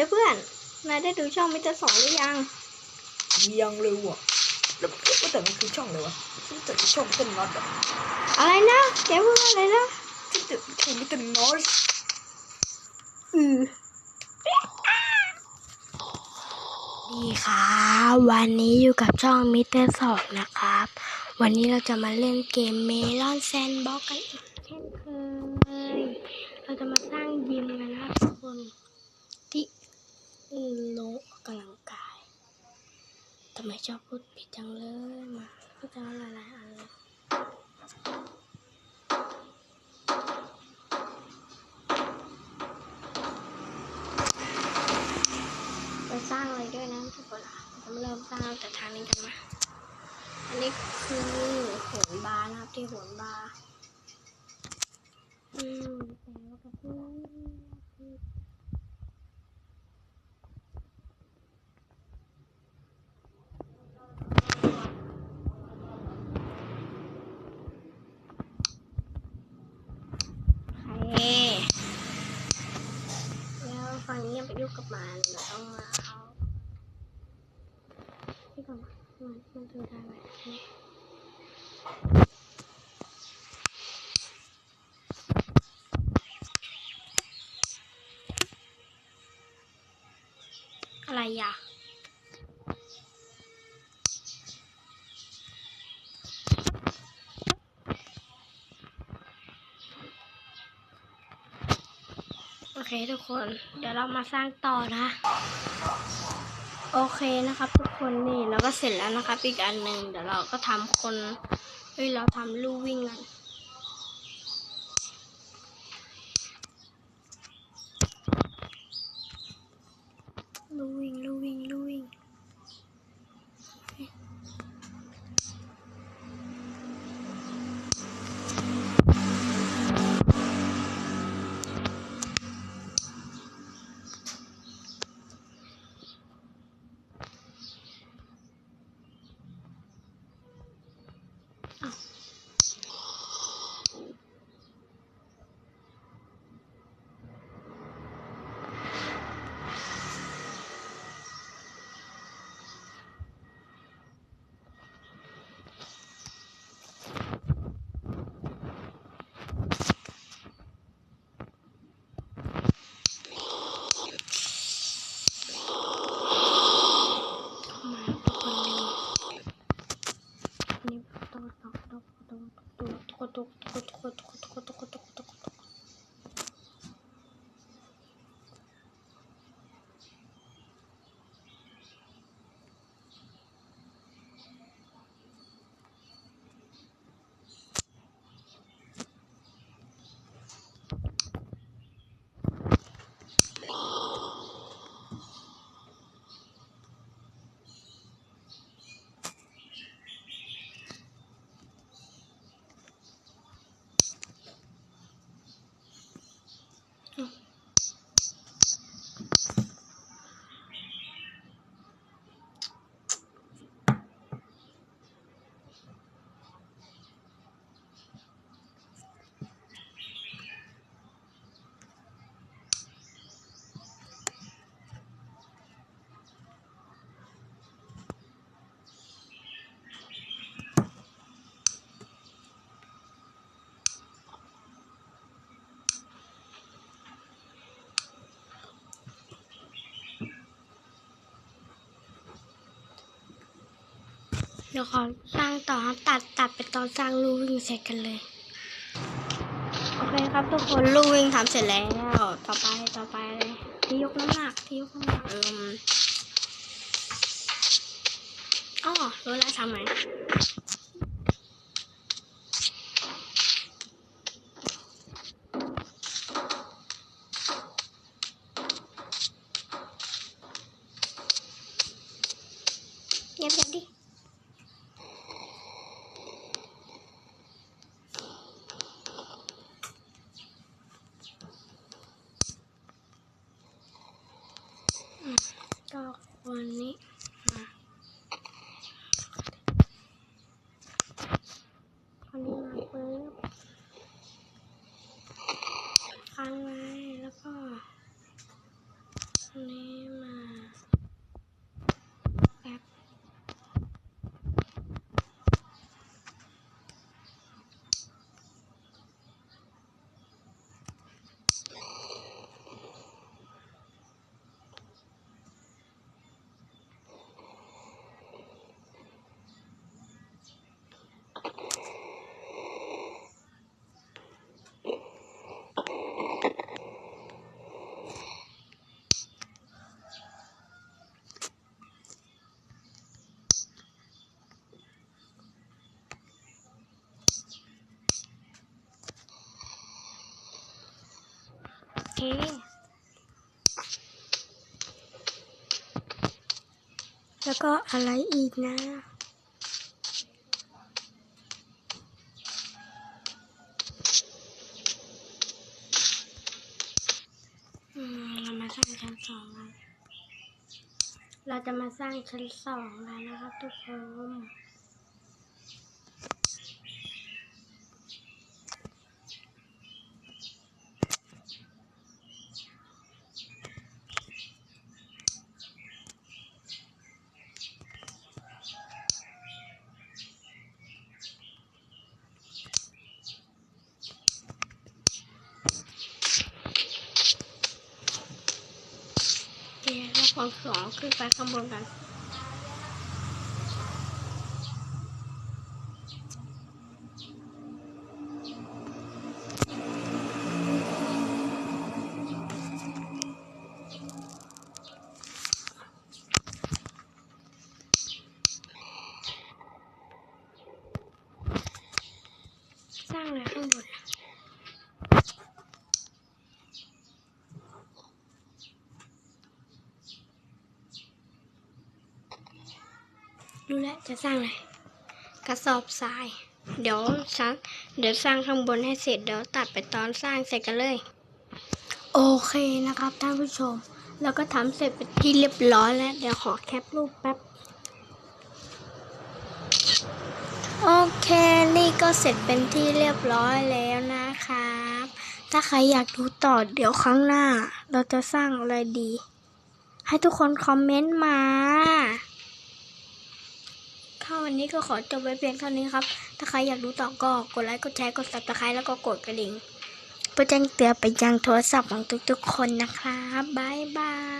ฮ้ยเพื่อน นายได้ดูช่องมิสเตอร์สองหรือยัง ยังเลยว่ะแล้วว่าแต่มันคือช่องเลยวะฉันจะช่องต้นน็อตอะอะไรนะแกพูดว่าอะไรนะฉันจะช่องมิสเตอร์น็อตอือดีครับวันนี้อยู่กับช่องมิเตอร์สองนะครับ วันนี้เราจะมาเล่นเกมเมลอนแซนบ็อกกันอีกเช่นเคยเราจะมาสร้างยิมกันนะครับทุกคนที่ โลกกำลังกายทำไมชอบพูดผิดจังเลยมาพูดจังหลายๆอันเลยไปสร้างอะไรด้วยนะทุกคนอะเราเริ่มสร้างแต่ทางนี้กันมาอันนี้คือโหนบาร์นะครับที่โหนบาร์อืมแต่ว่ากับเพื่อนโอเคแล้ว ฝั่งนี้ยังไปยุ่งกับมันเต้องมาเอาที่ก่อนมันมันดูได้ไหมนี่อะไรอะ เคทุกคน เดี๋ยวเรามาสร้างต่อนะ โอเคนะครับ ทุกคนนี่เราก็เสร็จแล้วนะครับอีกอันหนึ่งเดี๋ยวเราก็ทำคนเฮ้ยเราทำลู่วิ่งกันลู่วิ่งลู่วิ่งลู่วิ่ง トコトコトコトコトコトコ เดี๋ยวขอสร้างต่อครับตัดตัดไปตอนสร้างลู่วิ่งเสร็จกันเลย โอเคครับทุกคนลู่วิ่งทำเสร็จแล้ว ต่อไปต่อไปที่ยกน้ำหนักที่ยกน้ำหนักเอิมอ๋อรู้แล้วทำไหมเงียบๆดิ ก็คนนี้มา เคแล้วก็อะไรอีกนะอืมเรามาสร้างชั้นสองกันเราจะมาสร้างชั้นสองแล้วนะครับทุกคน ของสองขึ้นไปข้างบนกัน รู้แล้วจะสร้างอะไรกระสอบทราย เดี๋ยวสร้างเดี๋ยวสร้างข้างบนให้เสร็จเดี๋ยวตัดไปตอนสร้างเสร็จกันเลย โอเคนะครับท่านผู้ชม แล้วก็ทำเสร็จเป็นที่เรียบร้อยแล้ว เดี๋ยวขอแคปรูปแป๊บโอเค นี่ก็เสร็จเป็นที่เรียบร้อยแล้วนะครับ ถ้าใครอยากดูต่อเดี๋ยวครั้งหน้า เราจะสร้างอะไรดี ให้ทุกคนคอมเมนต์มาถ้า วันนี้ก็ขอจบไว้เพียงเท่านี้ครับ ถ้าใครอยากดูต่อก็กดไลค์ กดแชร์ กด subscribe แล้วก็กดกระดิ่งเพื่อแจ้งเตือนไปยังโทรศัพท์ของทุกๆคนนะครับ บ๊ายบาย